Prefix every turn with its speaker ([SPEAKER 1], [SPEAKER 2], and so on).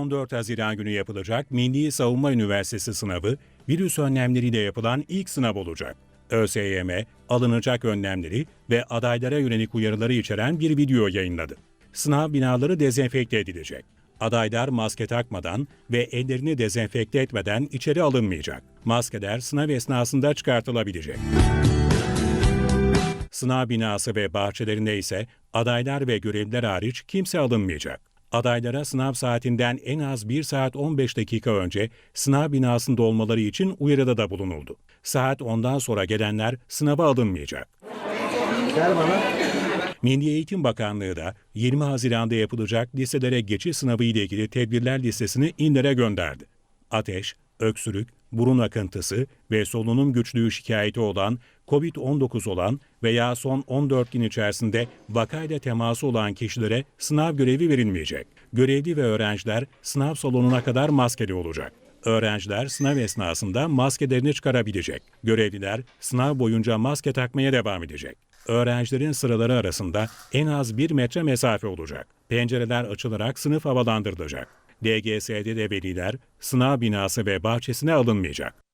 [SPEAKER 1] 14 Haziran günü yapılacak Milli Savunma Üniversitesi sınavı virüs önlemleriyle yapılan ilk sınav olacak. ÖSYM, alınacak önlemleri ve adaylara yönelik uyarıları içeren bir video yayınladı. Sınav binaları dezenfekte edilecek. Adaylar maske takmadan ve ellerini dezenfekte etmeden içeri alınmayacak. Maskeler sınav esnasında çıkartılabilecek. Sınav binası ve bahçelerinde ise adaylar ve görevliler hariç kimse alınmayacak. Adaylara sınav saatinden en az 1 saat 15 dakika önce sınav binasında olmaları için uyarıda da bulunuldu. Saat 10'dan sonra gelenler sınava alınmayacak. Milli Eğitim Bakanlığı da 20 Haziran'da yapılacak liselere geçiş sınavı ile ilgili tedbirler listesini İNDER'e gönderdi. Ateş, öksürük, burun akıntısı ve solunum güçlüğü şikayeti olan, COVID-19 olan veya son 14 gün içerisinde vakayla teması olan kişilere sınav görevi verilmeyecek. Görevli ve öğrenciler sınav salonuna kadar maskeli olacak. Öğrenciler sınav esnasında maskelerini çıkarabilecek. Görevliler sınav boyunca maske takmaya devam edecek. Öğrencilerin sıraları arasında en az bir metre mesafe olacak. Pencereler açılarak sınıf havalandırılacak. DGS'de de veliler sınav binası ve bahçesine alınmayacak.